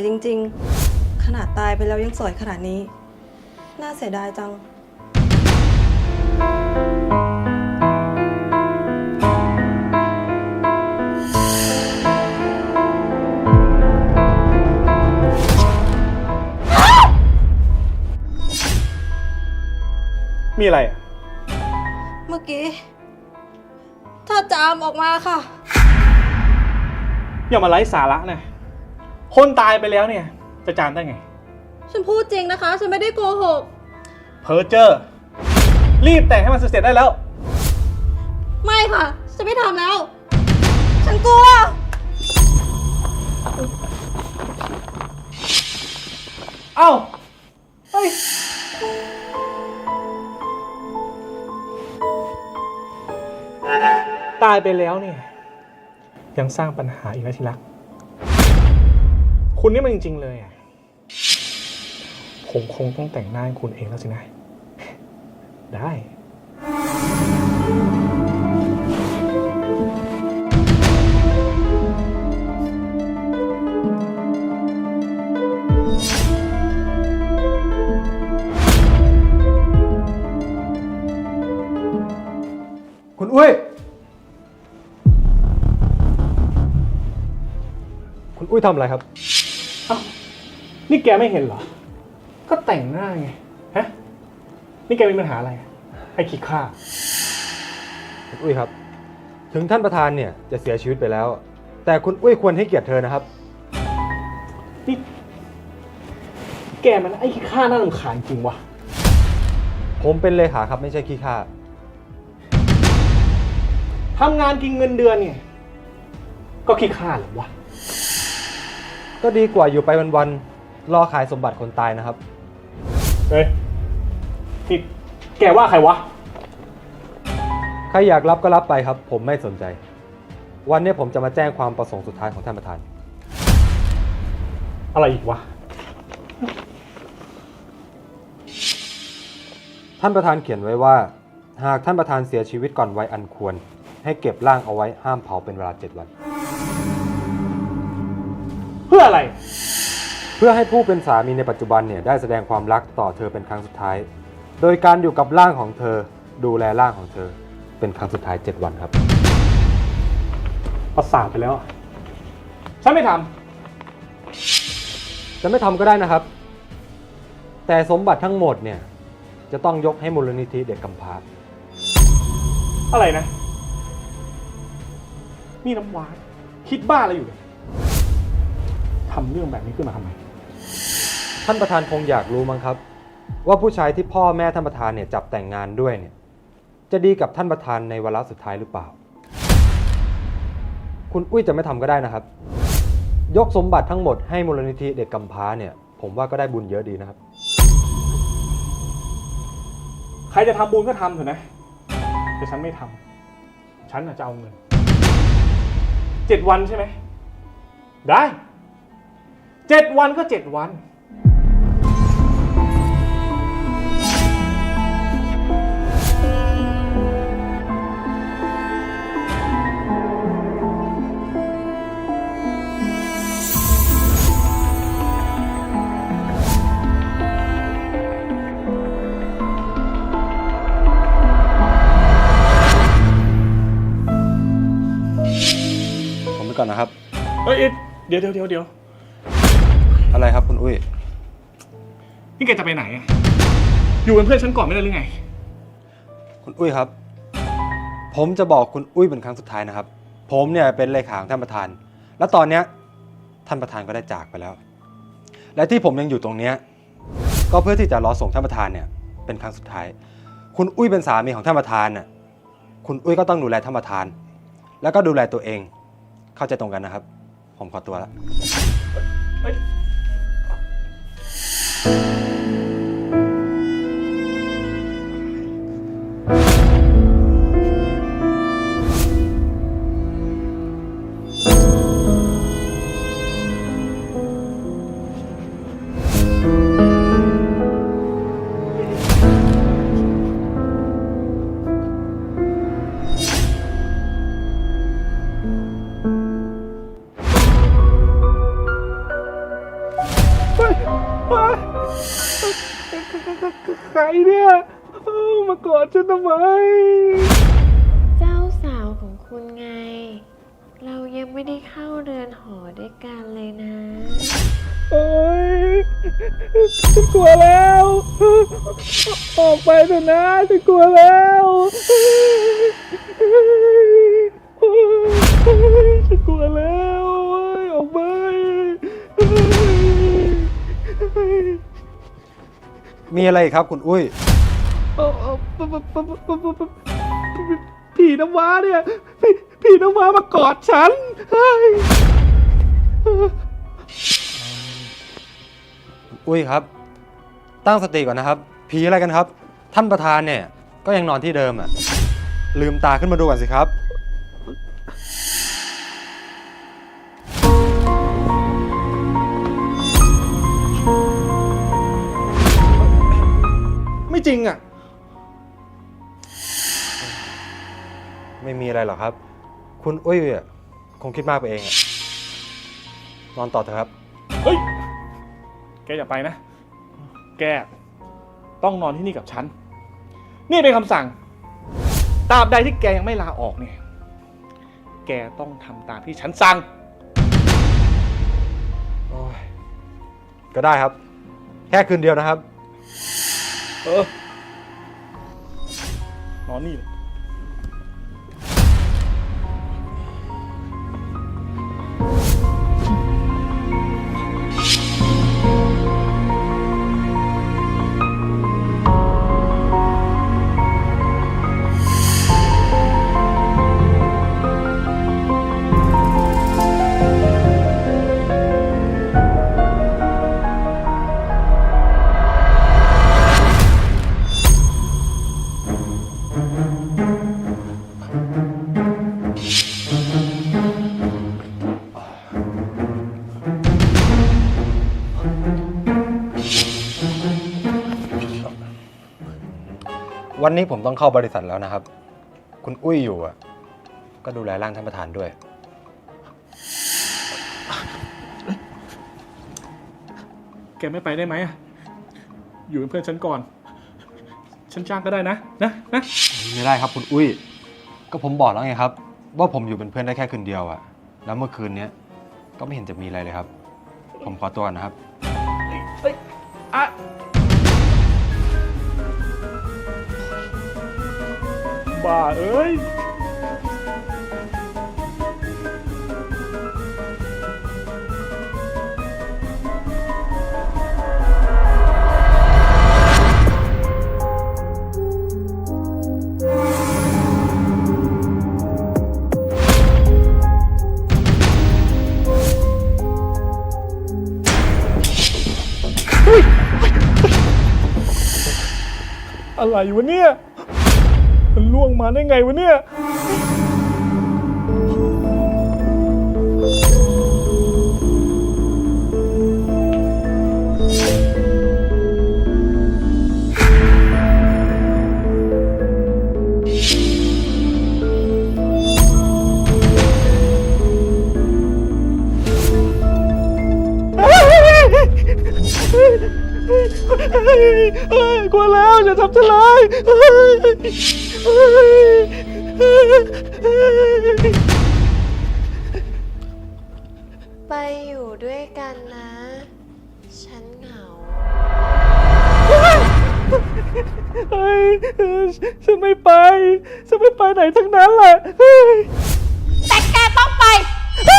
วยจริง ๆ ขนาดตายไปแล้วยังสวยขนาดนี้ น่าเสียดายจัง มีอะไรอะเมื่อกี้ ถ้าจามออกมาค่ะ อย่ามาไร้สาระนะ คนตายไปแล้วเนี่ย จะจามได้ไง ฉันพูดจริงนะคะ ฉันไม่ได้โกหก เพอเจอร์รีบแต่งให้มันเสร็จๆได้แล้ว ไม่ค่ะ ฉันไม่ทำแล้ว ฉันกลัว เอ้าเฮ้ย ตายไปแล้วเนี่ย ยังสร้างปัญหาอีกนะที่รัก คุณนี่มันจริง ๆ เลยอะผมคงต้องแต่งหน้าให้คุณเองแล้วสินะ ได้ คุณอุ้ย คุณอุ้ยทำอะไรครับ นี่แกไม่เห็นเหรอ ก็แต่งหน้าไง ฮะ นี่แกมีปัญหาอะไร ไอ้ขี้ข้าคุณอุ้ยครับ ถึงท่านประธานเนี่ยจะเสียชีวิตไปแล้ว แต่คุณอุ้ยควรให้เกียรติเธอนะครับ นี่ แกมันไอ้ขี้ข้าน่ารำคาญจริงวะผมเป็นเลขาครับไม่ใช่ขี้ข้าทำงานกินเงินเดือนเนี่ยก็ขี้ข้าเหรอวะ ก็ดีกว่าอยู่ไปวันๆ รอขายสมบัติคนตายนะครับ เฮ้ยนี่แกว่าใครวะ ใครอยากรับก็รับไปครับ ผมไม่สนใจ วันนี้ผมจะมาแจ้งความประสงค์สุดท้ายของท่านประธาน อะไรอีกวะ ท่านประธานเขียนไว้ว่า หากท่านประธานเสียชีวิตก่อนวัยอันควร ให้เก็บร่างเอาไว้ห้ามเผาเป็นเวลาเจ็ดวัน เพื่ออะไร เพื่อให้ผู้เป็นสามีในปัจจุบันเนี่ยได้แสดงความรักต่อเธอเป็นครั้งสุดท้าย โดยการอยู่กับร่างของเธอ ดูแลร่างของเธอ เป็นครั้งสุดท้าย 7 วันครับ ประสาทไปแล้วอะฉันไม่ทจะไม่ทำก็ได้นะครับ แต่สมบัติทั้งหมดเนี่ยจะต้องยกให้มูลนิธิเด็กกำพร้าำอะไรนะ นี่น้ำหวานคิดบ้าอะไรอยู่เนี่ยทำเรื่องแบบนี้ขึ้นมาทำไม ท่านประธานคงอยากรู้มั้งครับ ว่าผู้ชายที่พ่อแม่ท่านประธานเนี่ยจับแต่งงานด้วยเนี่ยจะดีกับท่านประธานในวาระสุดท้ายหรือเปล่า คุณอุ้ยจะไม่ทำก็ได้นะครับ ยกสมบัติทั้งหมดให้มูลนิธิเด็กกำพร้าเนี่ย ผมว่าก็ได้บุญเยอะดีนะครับ ใครจะทำบุญก็ทำเถอะนะ แต่ฉันไม่ทำฉันจะเอาเงินเจ็ดวันใช่ไหม ได้ เจ็ดวันก็เจ็ดวัน ผมไปก่อนนะครับ เอ้ยเอ้ยเดี๋ยวเดี๋ยวเดี๋ยวเดี๋ยว อะไรครับคุณอุ้ย นี่แกจะไปไหนอะอยู่เป็นเพื่อนฉันก่อนไม่ได้หรือไง คุณอุ้ยครับ ผมจะบอกคุณอุ้ยเป็นครั้งสุดท้ายนะครับ ผมเนี่ยเป็นเลขาของท่านประธาน และตอนเนี้ยท่านประธานก็ได้จากไปแล้ว และที่ผมยังอยู่ตรงเนี้ยก็เพื่อที่จะรอส่งท่านประธานเนี่ยเป็นครั้งสุดท้าย คุณอุ้ยเป็นสามีของท่านประธานน่ะ คุณอุ้ยก็ต้องดูแลท่านประธาน แล้วก็ดูแลตัวเอง เข้าใจตรงกันนะครับ ผมขอตัวแล้ว ฉันกลัวแล้ว ออกไปเถอะนะ ฉันกลัวแล้วฉันกลัวแล้วออกไปมีอะไรครับคุณอุ้ยผีน้ำว้าเนี่ยผีผีน้ำว้ามากอดฉันเฮ้ย อุ้ยครับ ตั้งสติก่อนนะครับ ผีอะไรกันครับ ท่านประธานเนี่ยก็ยังนอนที่เดิมอะ ลืมตาขึ้นมาดูก่อนสิครับ ไม่จริงอะ ไม่มีอะไรหรอกครับ คุณอุ้ยอะคงคิดมากไปเองอะนอนต่อเถอะครับ เฮ้ย กอย่าไปนะ แกต้องนอนที่นี่กับฉัน นี่เป็นคำสั่ง ตราบใดที่แกยังไม่ลาออกเนี่ย แกต้องทำตามที่ฉันสั่ง โอ้ยก็ได้ครับ แค่คืนเดียวนะครับ เออ นอนนี่เลย วันนี้ผมต้องเข้าบริษัทแล้วนะครับ คุณอุ้ยอยู่อะก็ดูแลร่างท่านประธานด้วย แกไม่ไปได้ไหมอะอยู่เป็นเพื่อนฉันก่อน ฉันจ้างก็ได้นะ นะนะ ไม่ได้ครับคุณอุ้ย ก็ผมบอกแล้วไงครับ ว่าผมอยู่เป็นเพื่อนได้แค่คืนเดียวอะแล้วเมื่อคืนเนี้ยก็ไม่เห็นจะมีอะไรเลยครับ ผมขอตัวก่อนนะครับเฮ้ยอะ บ้าเอ้ยอะไรวะเนี่ย มันล่วงมาได้ไงวะเนี่ย กลัวแล้วจะทำฉันเลย ไปอยู่ด้วยกันนะ ฉันเหงาเฮ้ยฉันไม่ไป ฉันไม่ไปไหนทั้งนั้นแหละแต่แกต้องไปน้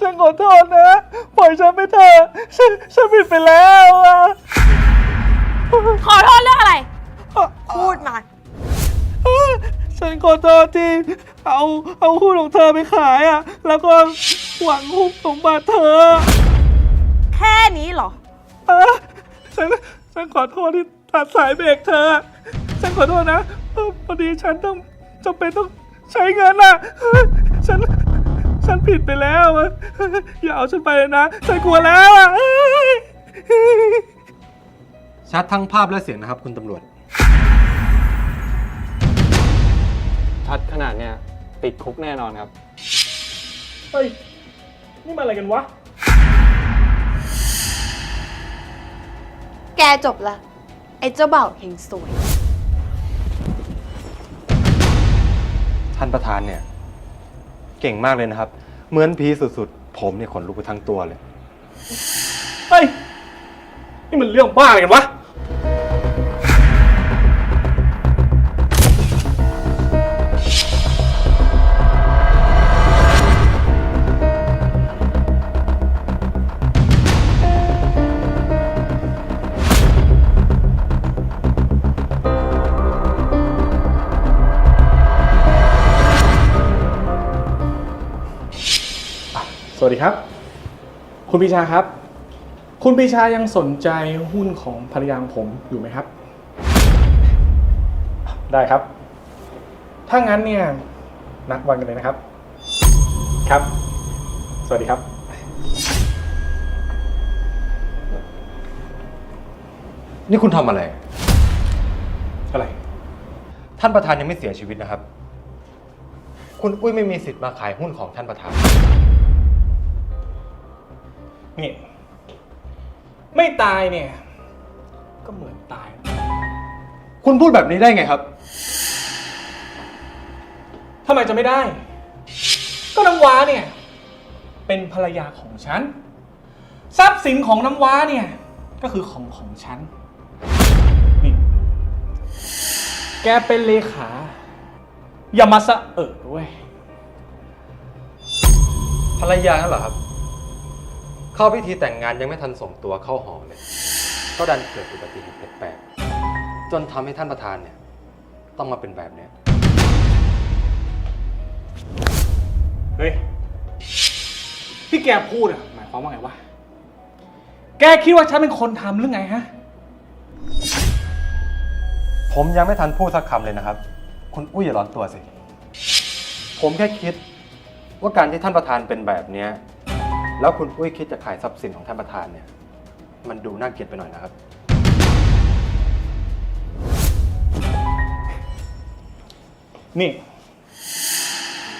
ฉันขอโทษนะปล่อยฉันไปเถอะฉันฉันผิดไปแล้วอะขอโทษเรื่องอะไร พูดมา ฉันขอโทษที่เอาเอาหุ้นของเธอไปขายอะแล้วก็หวังหุ้นสมบัติเธอแค่นี้เหรอ เออฉันฉันขอโทษที่ตัดสายเบรกเธอ ฉันขอโทษนะเออพอดีฉันต้องจำเป็นต้องใช้เงินน่ะฉัน ฉันผิดไปแล้วอะอย่าเอาฉันไปเลยนะฉันกลัวแล้วอะชัดทั้งภาพและเสียงนะครับ คุณตำรวจ ชัดขนาดเนี้ยติดคุกแน่นอนครับ เฮ้ย นี่มันอะไรกันวะ แกจบละ ไอ้เจ้าบ่าวเฮงสวย ท่านประธานเนี่ย เก่งมากเลยนะครับ เหมือนผีสุดๆ ผมเนี่ยขนลุกไปทั้งตัวเลย เฮ้ย นี่มันเรื่องบ้าอะไรกันวะ คุณปีชาครับ คุณปีชายังสนใจหุ้นของภรรยาของผมอยู่ไหมครับ ได้ครับ ถ้างั้นเนี่ยนัดวันกันเลยนะครับ ครับ สวัสดีครับ นี่คุณทำอะไร อะไร ท่านประธานยังไม่เสียชีวิตนะครับ คุณอุ้ยไม่มีสิทธิ์มาขายหุ้นของท่านประธาน นี่ไม่ตายเนี่ย ก็เหมือนตาย คุณพูดแบบนี้ได้ไงครับทำไมจะไม่ได้ ก็น้ำว้าเนี่ย เป็นภรรยาของฉัน ทรัพย์สินของน้ำว้าเนี่ย ก็คือของของฉัน นี่ แกเป็นเลขา อย่ามาสะเออด้วย ภรรยานั่นเหรอครับ เข้าพิธีแต่งงานยังไม่ทันส่งตัวเข้าหอเลย ก็ดันเกิดอุบัติเหตุแปลกๆจนทำให้ท่านประธานเนี่ย ต้องมาเป็นแบบเนี้ยเฮ้ย ที่แกพูดอะหมายความว่าไงวะ แกคิดว่าฉันเป็นคนทำหรือไงฮะ ผมยังไม่ทันพูดสักคำเลยนะครับ คุณอุ้ยอย่าร้อนตัวสิ ผมแค่คิดว่าการที่ท่านประธานเป็นแบบเนี้ย แล้วคุณอุ้ยคิดจะขายทรัพย์สินของท่านประธานเนี่ย มันดูน่าเกลียดไปหน่อยนะครับ นี่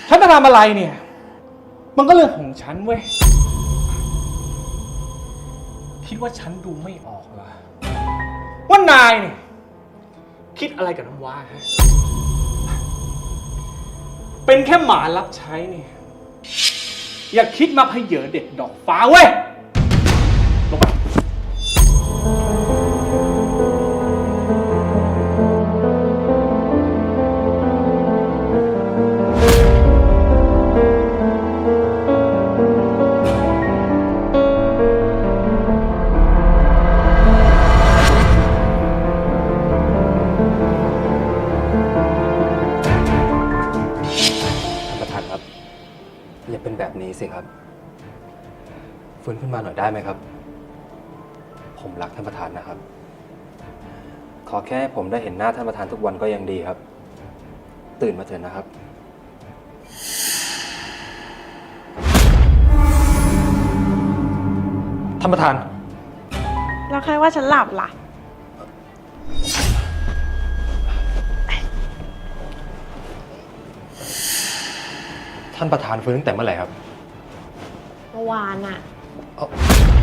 ฉันจะทำอะไรเนี่ย มันก็เรื่องของฉันเว้ย คิดว่าฉันดูไม่ออกเหรอ ว่านายเนี่ย คิดอะไรกับน้ำว้าฮะ เป็นแค่หมารับใช้เนี่ย อย่าคิดมาเพเหยอเด็ดดอกฟ้าเว้ย ทุกวันก็ยังดีครับ ตื่นมาเถอะนะครับ ท่านประธาน แล้วใครว่าฉันหลับล่ะ ท่านประธานฟื้นตั้งแต่เมื่อไหร่ครับเมื่อวานอะเอ้า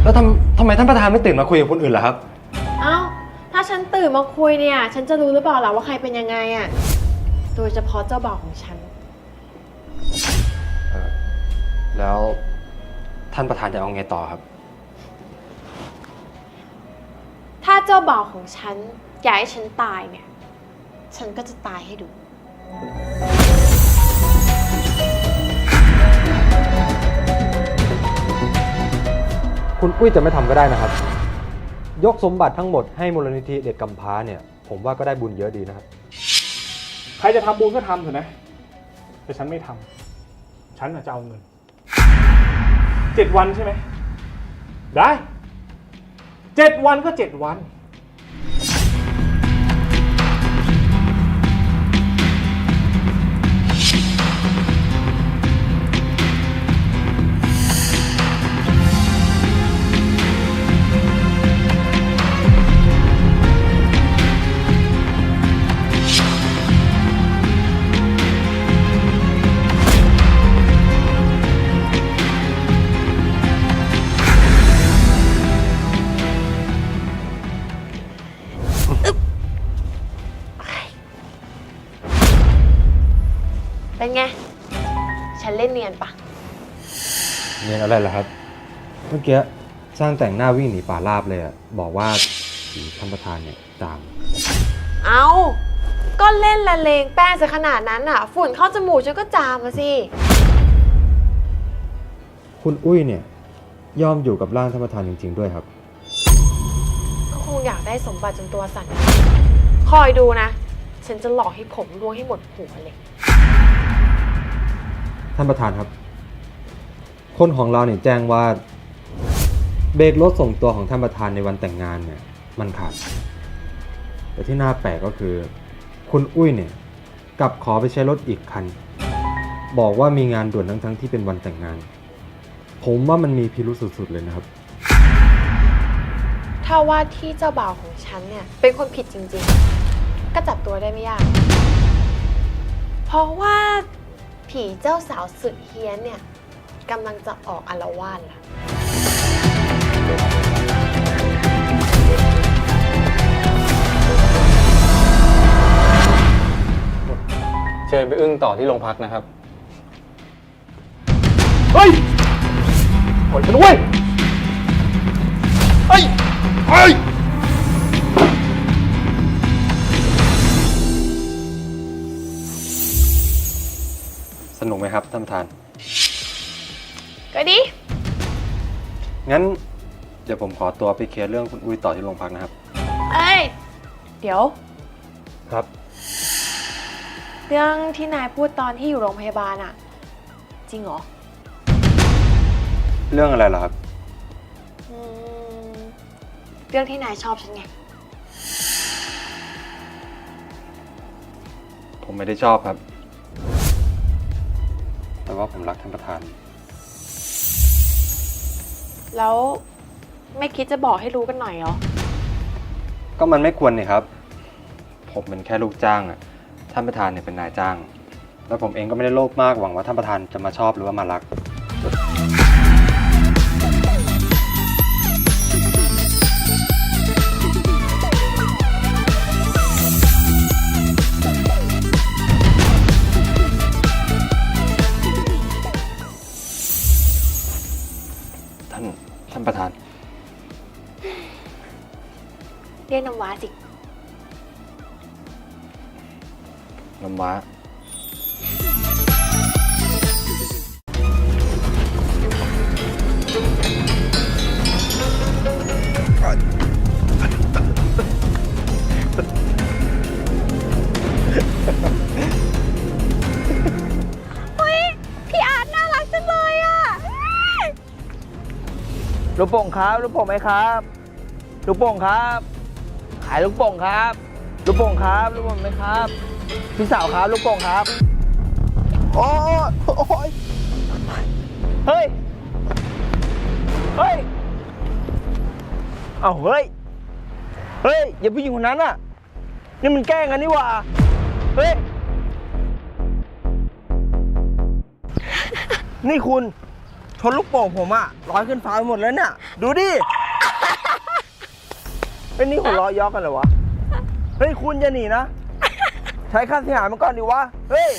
แล้วทำทำไมท่านประธานไม่ตื่นมาคุยกับคนอื่นล่ะครับเอ้าถ้า ฉันตื่นมาคุยเนี่ย ฉันจะรู้หรือเปล่าล่ะว่าใครเป็นยังไงอะโดยเฉพาะเจ้าบ่าวของฉัน เออแล้วท่านประธานจะเอาไงต่อครับ ถ้าเจ้าบ่าวของฉันอยากให้ฉันตายเนี่ย ฉันก็จะตายให้ดู คุณอุ้ยจะไม่ทำก็ได้นะครับ ยกสมบัติทั้งหมดให้มูลนิธิเด็กกำพร้าเนี่ยผมว่าก็ได้บุญเยอะดีนะครับ ใครจะทำบุญก็ทำเถอะนะ แต่ฉันไม่ทำฉันน่ะจะเอาเงินเจ็ดวันใช่ไหม ได้เจ็ดวันก็เจ็ดวัน ไง ฉันเล่นเนียนปะเนียนอะไรล่ะครับ เมื่อกี้สร้างแต่งหน้าวิ่งหนีป่าราบเลยอะบอกว่าผีท่านประธานเนี่ยตาม เอาก็เล่นละเลงแป้งซะขนาดนั้นอะฝุ่นเข้าจมูกฉันก็จามมาสิ คุณอุ้ยเนี่ยยอมอยู่กับร่างท่านประธานจริง ๆ ด้วยครับ ก็คงอยากได้สมบัติจนตัวสั่น คอยดูนะ ฉันจะหลอกให้ผมร่วงให้หมดหัวเลย ท่านประธานครับ คนของเราเนี่ยแจ้งว่า เบรกรถส่งตัวของท่านประธานในวันแต่งงานเนี่ยมันขาด แต่ที่น่าแปลกก็คือ คุณอุ้ยเนี่ยกลับขอไปใช้รถอีกคัน บอกว่ามีงานด่วนทั้งๆที่เป็นวันแต่งงาน ผมว่ามันมีพิรุษสุดๆเลยนะครับ ถ้าว่าที่เจ้าบ่าวของฉันเนี่ยเป็นคนผิดจริงๆ ก็จับตัวได้ไม่ยาก เพราะว่า ผีเจ้าสาวสุดเฮี้ยนเนี่ยกำลังจะออกอารวาสละเชิญไปอึ้งต่อที่โรงพักนะครับ เฮ้ยปล่อยฉันด้วยเฮ้ย เฮ้ย กไหมครับท่านประธาน ก็ดี งั้นเดี๋ยวผมขอตัวไปเคลียร์เรื่องคุณอุ้ยต่อที่โรงพักนะครับ เอ้ย เดี๋ยว ครับ เรื่องที่นายพูดตอนที่อยู่โรงพยาบาลอะจริงเหรอ เรื่องอะไรเหรอครับ อืม เรื่องที่นายชอบฉันไง ผมไม่ได้ชอบครับ แต่ว่าผมรักท่านประธาน แล้วไม่คิดจะบอกให้รู้กันหน่อยเหรอ ก็มันไม่ควรนี่ครับ ผมเป็นแค่ลูกจ้างอะท่านประธานเนี่ยเป็นนายจ้าง แล้วผมเองก็ไม่ได้โลภมากหวังว่าท่านประธานจะมาชอบหรือว่ามารัก กโป่งครับลูกโป่งไหมครับลูกโป่งครับ ขายลูกโป่งครับลูกโป่งครับลูกโป่งไหมครับ พี่สาวครับลูกโป่งครับโอ้ยโอ้ยเฮ้ยเฮ้ยเอาเฮ้ยเฮ้ยอย่าผู้หญิงคนนั้นอะนี่มันแกล้งกันนี่หว่าเฮ้ยนี่คุณ ชนลูกโป่งผมอะลอยขึ้นฟ้าไปหมดแล้วเนี่ย ดูดิ เป็นนี่หัวเร้อยอกกันเหรอวะ เฮ้ย คุณอย่าหนีนะ ใช้ค่าเสียหายมาก่อนดิวะ เฮ้ย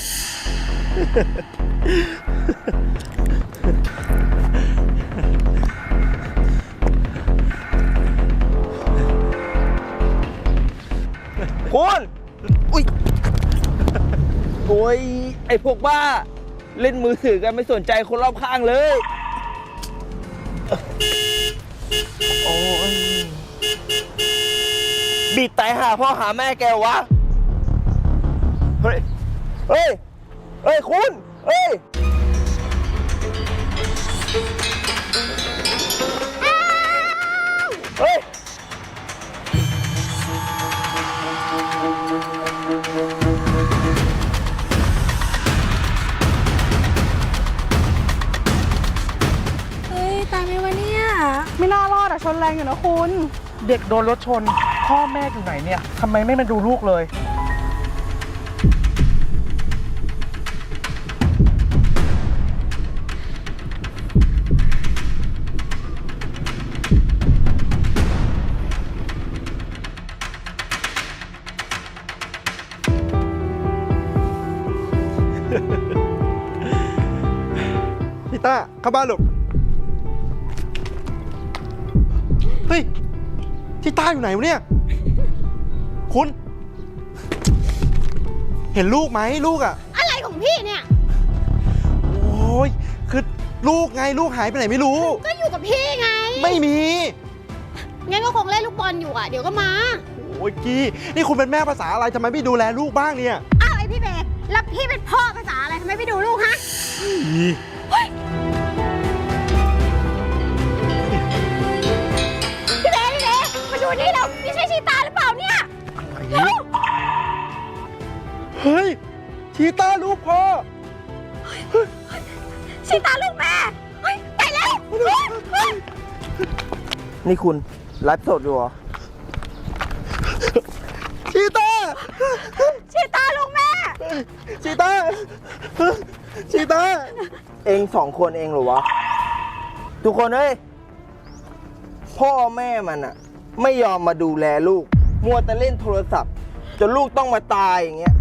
คุณ อุ้ย โอ้ย ไอพวกบ้า เล่นมือถือกันไม่สนใจคนรอบข้างเลย โอ้ยบิดตายหาพ่อหาแม่แกวะ เฮ้ย เฮ้ย เฮ้ย คุณ เฮ้ยเฮ้ย แรงอยู่นะคุณ เด็กโดนรถชน พ่อแม่อยู่ไหนเนี่ยทำไมไม่มาดูลูกเลยเข้าบ้านลูก ที่ใต้อยู่ไหนวะเนี่ย คุณ เห็นลูกไหมลูกอะ อะไรของพี่เนี่ย โอ้ยคือลูกไงลูกหายไปไหนไม่รู้ ก็อยู่กับพี่ไง ไม่มี งั้นก็คงเล่นลูกบอลอยู่อะ เดี๋ยวก็มาโอ้ยกี้นี่คุณเป็นแม่ภาษาอะไรทำไมไม่ดูแลลูกบ้างเนี่ย อ้าวไอพี่เบสแล้วพี่เป็นพ่อภาษาอะไรทำไมไม่ดูลูกฮะ เฮ้ย ชีต้าลูกพ่อ ชีตาลูกแม่เฮ้ยไปแล้วเฮ้ยเฮ้ยนี่คุณไลฟ์สดอยู่เหรอ ชีต้า ชีตาลูกแม่ ชีต้า ชีต้า เองสองคนเองเหรอวะ ทุกคนเอ้ย พ่อแม่มันอะไม่ยอมมาดูแลลูก มัวแต่เล่นโทรศัพท์จนลูกต้องมาตายอย่างเงี้ย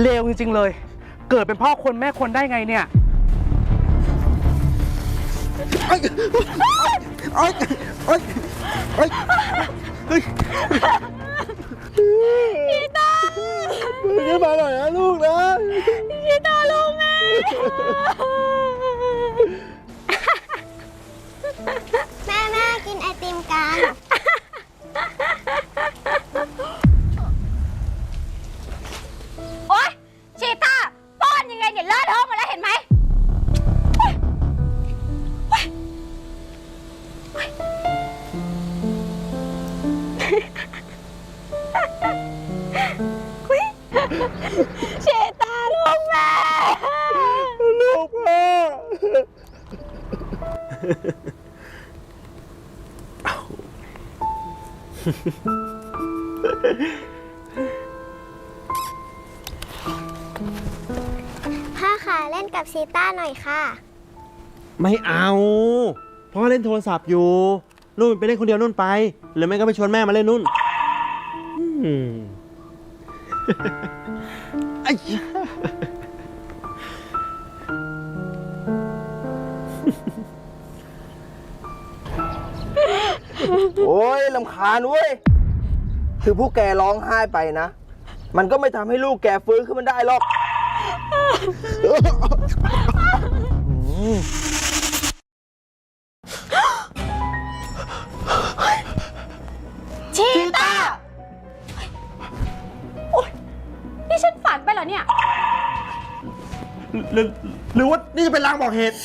เลวจริง ๆ เลย เกิดเป็นพ่อคนแม่คนได้ไงเนี่ยไอ้ไอ้ไอ้ไอ้เฮ้ยชีต้ามึงมาหน่อยนะลูกนะชีตาลูกแม่แม่แม่กินไอติมกัน ไม่เอาพ่อเล่นโทรศัพท์อยู่นู่นไปเล่นคนเดียวนู่นไป หรือไม่ก็ไปชวนแม่มาเล่นนู่นอืมไอ้ยะโอ้ยลำคาญเว้ย คือผู้แกร้องไห้ไปนะ มันก็ไม่ทำให้ลูกแกฟื้นขึ้นมาได้หรอก หรือหรือว่านี่จะเป็นลางบอกเหตุ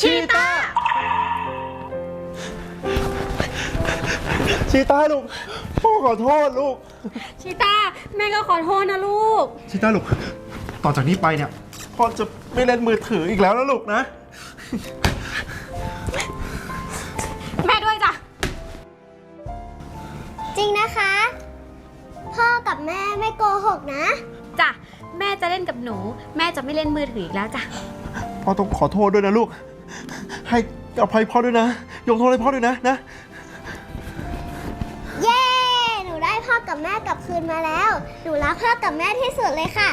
ชีตาชีต้าลูกพ่อขอโทษลูก ชีตาแม่ก็ขอโทษนะลูก ชีต้าลูก ต่อจากนี้ไปเนี่ยพ่อจะไม่เล่นมือถืออีกแล้วนะลูกนะ คะ พ่อกับแม่ไม่โกหกนะ จ้ะ แม่จะเล่นกับหนู แม่จะไม่เล่นมือถืออีกแล้วจ้ะ พ่อต้องขอโทษด้วยนะลูก ให้อภัยพ่อด้วยนะ ยกโทษให้พ่อด้วยนะนะ เย้ หนูได้พ่อกับแม่กลับคืนมาแล้ว หนูรักพ่อกับแม่ที่สุดเลยค่ะ